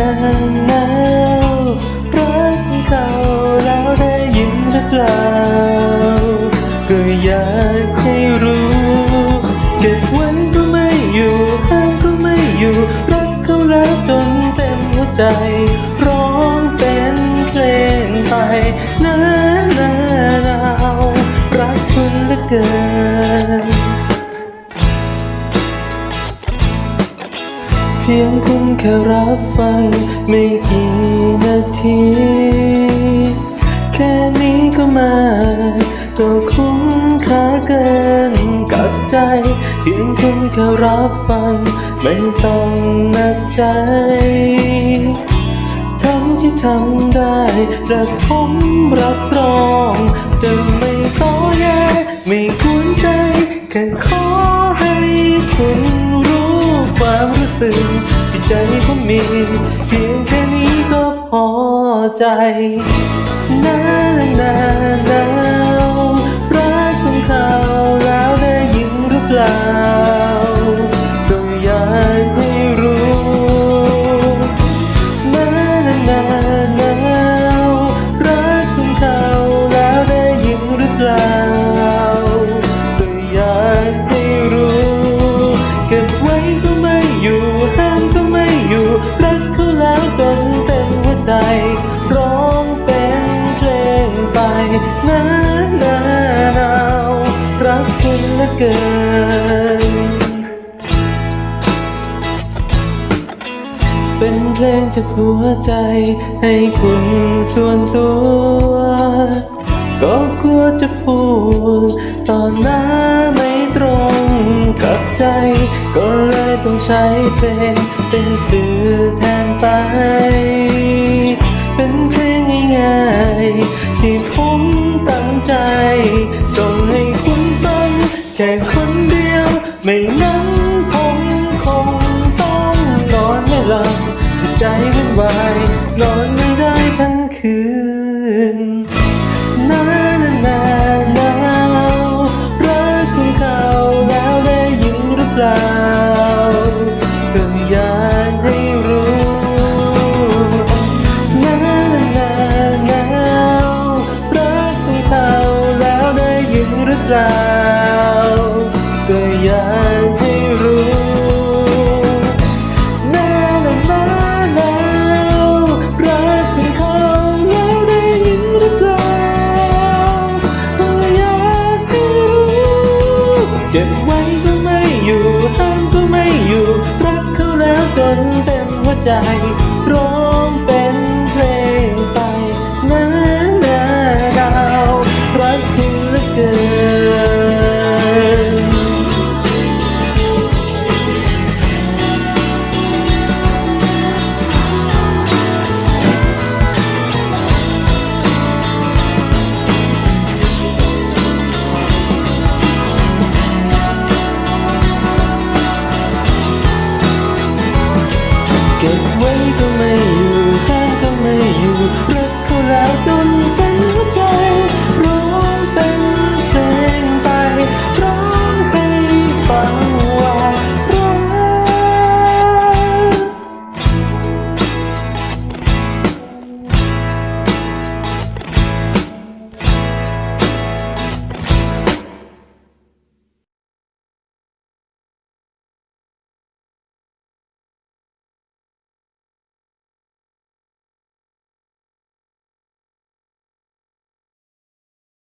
นานแล้วรักเขาแล้วได้ยินหรือเปล่าก็อยากให้รู้เก็บวันก็ไม่อยู่ห้างก็ไม่อยู่ รักเขาแล้วจนเต็มหัวใจ แค่รับฟังไม่กี่นาที แค่นี้ก็มาก็คุ้มค่าเกินกับใจ เพียงคุณแค่รับฟัง ไม่ต้องหนักใจทำที่ทำได้แต่ผมรับรอง จะไม่ต่อแย่ไม่กวนใจแค่ขอให้คุณรู้ความรู้สึก ใจผมมี เพียงแค่นี้ก็พอใจนานนานนาวรักของเขาแล้วได้ยินหรือเปล่าก็องยากให้รู้นานนานนาวรักของเขาแล้วได้ยินหรือเปล่า ใจร้องเป็นเพลงไปนานาหนาวรักคุณเหลือเกิน เป็นเพลงจากหัวใจให้คุณส่วนตัว ก็กลัวจะพูดตอนหน้าไม่ตรงกับใจก็ ใช้เพลงเป็นสื่อแทนไป เป็นเพลงง่ายๆที่ผมตั้งใจส่งให้คุณฟังแค่คนเดียว ไม่นั้นผมคงต้องนอนไม่หลับจิตใจวุ่นวายนอนไม่ได้ทั้งคืนนานนานนาวรักของเขาแล้วได้ยินหรือเปล่า เปล่าก็อยากให้รู้นานนานนาวรักของเขาแล้วได้ยินหรือเปล่าก็อยากให้รู้เก็บไว้ก็ไม่อยู่ห้ามก็ไม่อยู่ รักเขาแล้วจนเต็มหัวใจ ก็ไม่อยู่แค่ก็ไม่อยู่รักเขาแล้วจน